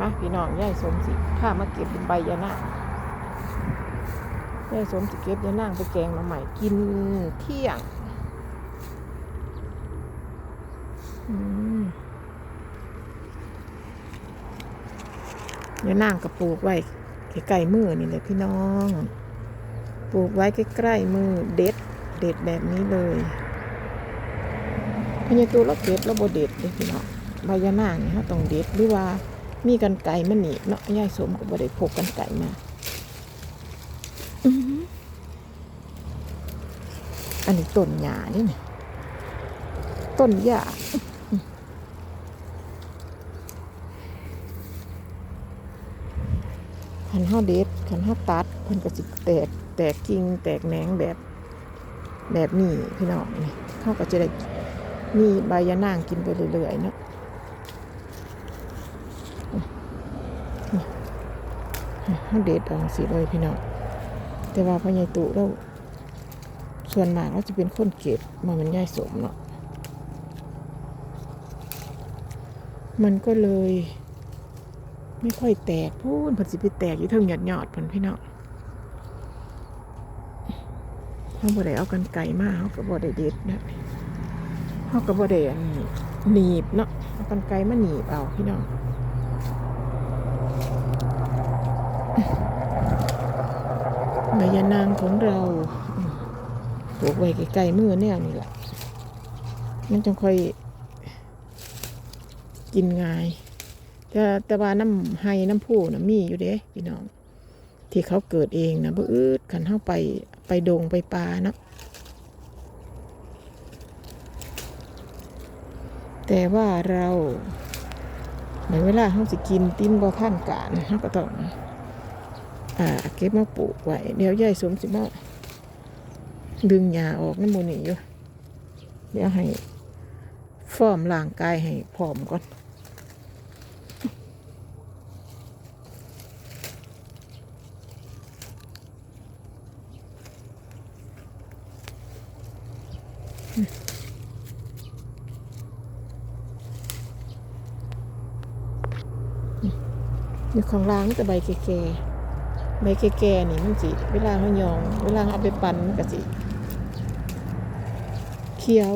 มาพี่น้องยายสมสิข้ามาเก็บใบยะนางยายสมสิเก็บยะนางไปแกงหน่อใหม่กินเที่ยงอืมยะนางก็ปลูกไว้ใกล้ๆมือนี่เลยพี่น้อง ปลูกไว้ใกล้ๆมือเด็ด เด็ดแบบนี้เลยพญาตูเราเก็บแล้วบ่เด็ดเลยพี่น้องใบยะนางนี่เราต้องเด็ดหรือว่า มีกันไก่มันหนีบเนาะยายสมก็บ่ได้พกกันไก่มาอื้อหืออันนี้ต้นหญ้านี่นะต้นหญ้าขันห้าเด็ดขันห้าตัดเพิ่นก็สิแตกแตกกิ่งแตกแหนงแบบ แบบนี้พี่น้องนี่เขาก็จะได้มีใบยะนางกินไปเรื่อยๆเนาะ เขาเด็ดออกสิเลยพี่น้องแต่ว่าพ่อใหญ่ตุเราส่วนมากเราจะเป็นคนเก็บมามันย่ายสมเนาะมันก็เลย ไม่ค่อยแตกพูนผัดสิไปแตกอยู่เทิงหยอดหยอดๆเพิ่นพี่น้องเขาบ่ได้เอากันไก่มาเขาก็บ่ได้เด็ดนะเขาก็บ่ได้อันหนีบเนาะเอากันไก่มาหนีบเอาพี่น้องใบยานาง ของเราปลูกไว้ใกล้ๆมือเนี่ยนี่แหละมันจังค่อยกินง่ายแต่แต่ว่าน้ำไห้น้ำผู้นะมีอยู่เด้พี่น้อง ที่เขาเกิดเองนะบ่อืดขันเข้าไปไปดงไปปลาเนาะแต่ว่าเราในเวลาเขาสิกินติ้นบ่ท่านการเขาก็ต้อง อ่าเก็บมาปลูกไว้เดี๋ยวยายสมสิมาดึงหญ้าออกน้ำมูนี่อยู่เดี๋ยวให้ฟอร์มร่างกายให้พร้อมก่อนอยู่ข้างล่างแต่ใบแก่ๆ ใบแก่ๆนี่มันสิเวลาเขายอง เวลาเขาเอาไปปั่นมันก็สิเขียว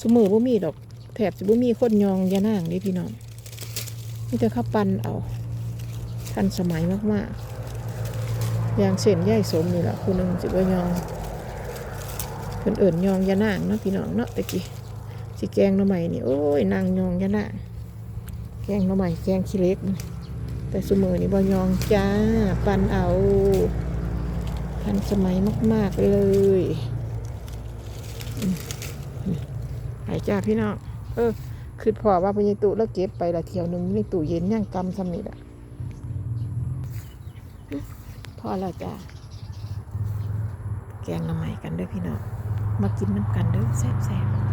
สมือบ่มีดอก แถบสิบ่มีคนยองยานางนี่พี่น้องนี่แต่เขาปั่นเอาทันสมัยมากๆอย่างเส้นย่ายสมนี่แหละคนนึงสิบ่ยองเพิ่นเอิ่นยองยานางเนาะพี่น้องเนาะตะกี้สิแกงหน่อไม้นี่โอ้ยนางยองยานางแกงหน่อไม้แกงขี้เล็กนี่ แต่สมือนี่บอยองจ้า ปันเอาทันสมัยมาก ๆ เลยหายจ้าพี่น้อง เออ คือพอว่าพญตุแล้วเก็บไปละเที่ยวหนึ่งในตู้เย็นย่างกำซ้ำนี่แหละพอแล้วจ้า แกงละไมกันเด้อพี่น้อง มากินน้ำกันเด้อแซ่บๆ